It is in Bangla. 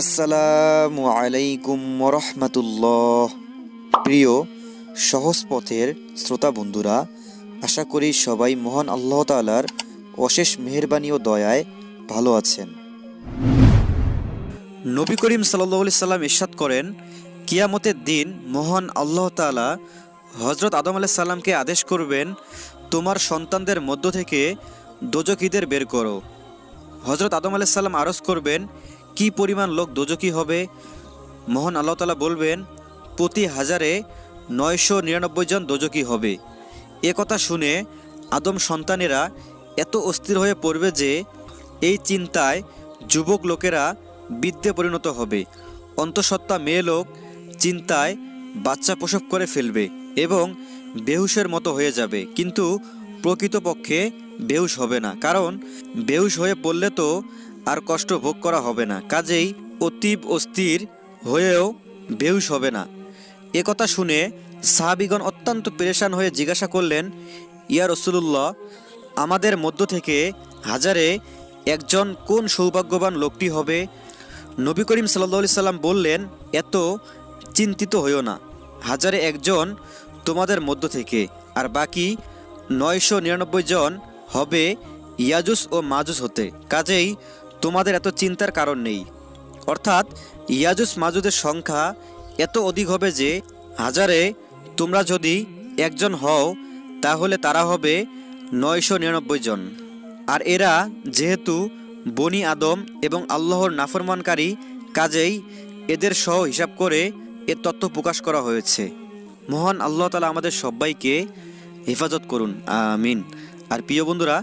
আসসালামু আলাইকুম রহমতুল্লাহ প্রিয় সহজ পথের শ্রোতা বন্ধুরা, আশা করি সবাই মহান আল্লাহ তালার অশেষ মেহরবানি ও দয়ায় ভালো আছেন। নবী করিম সাল্লি সাল্লাম ইরশাদ করেন, কিয়ামতের দিন মহান আল্লাহ তালা হজরত আদম আলাহ সাল্লামকে আদেশ করবেন, তোমার সন্তানদের মধ্য থেকে দোজকিদের বের করো। হজরত আদম আলাইসাল্লাম আরজ করবেন কি পরিমাণ লোক দোজকি হবে? মহান আল্লাহ তালা বলবেন, প্রতি হাজারে নয়শো নিরানব্বই জন দোজকি হবে। এ কথা শুনে আদম সন্তানেরা এত অস্থির হয়ে পড়বে যে এই চিন্তায় যুবক লোকেরা বিদ্যে পরিণত হবে। অন্তঃসত্ত্বা মেয়ে লোক চিন্তায় বাচ্চা প্রসব করে ফেলবে এবং বেহুশের মতো হয়ে যাবে। কিন্তু প্রকৃতপক্ষে বেহুশ হবে না। কারণ বেহুশ হয়ে পড়লে তো আর কষ্ট ভোগ করা হবে না। কাজেই অতীব অস্থির হয়েও বেহুশ হবে না। এ কথা শুনে সাহাবিগণ অত্যন্ত পেরেশান হয়ে জিজ্ঞাসা করলেন, ইয়া রসুল্লাহ আমাদের মধ্য থেকে হাজারে একজন কোন সৌভাগ্যবান লোকটি হবে? নবী করিম সাল্লা সাল্লাম বললেন, এত চিন্তিত হইও না। হাজারে একজন তোমাদের মধ্য থেকে, আর বাকি নয়শো নিরানব্বই জন হবে ইয়াজুস ও মাজুস হতে। কাজেই তোমাদের এত চিন্তার কারণ নেই। অর্থাৎ ইয়াজুস মাজুদের সংখ্যা এত অধিক হবে যে, হাজারে তোমরা যদি একজন হও, তাহলে তারা হবে নয়শো নিরানব্বই জন। আর এরা যেহেতু বনি আদম এবং আল্লাহর নাফরমানকারী কাজেই এদের সহ হিসাব করে এ তথ্য প্রকাশ করা হয়েছে। মহান আল্লাহ তালা আমাদের সবাইকে হেফাজত করুন। আমিন। আর প্রিয় বন্ধুরা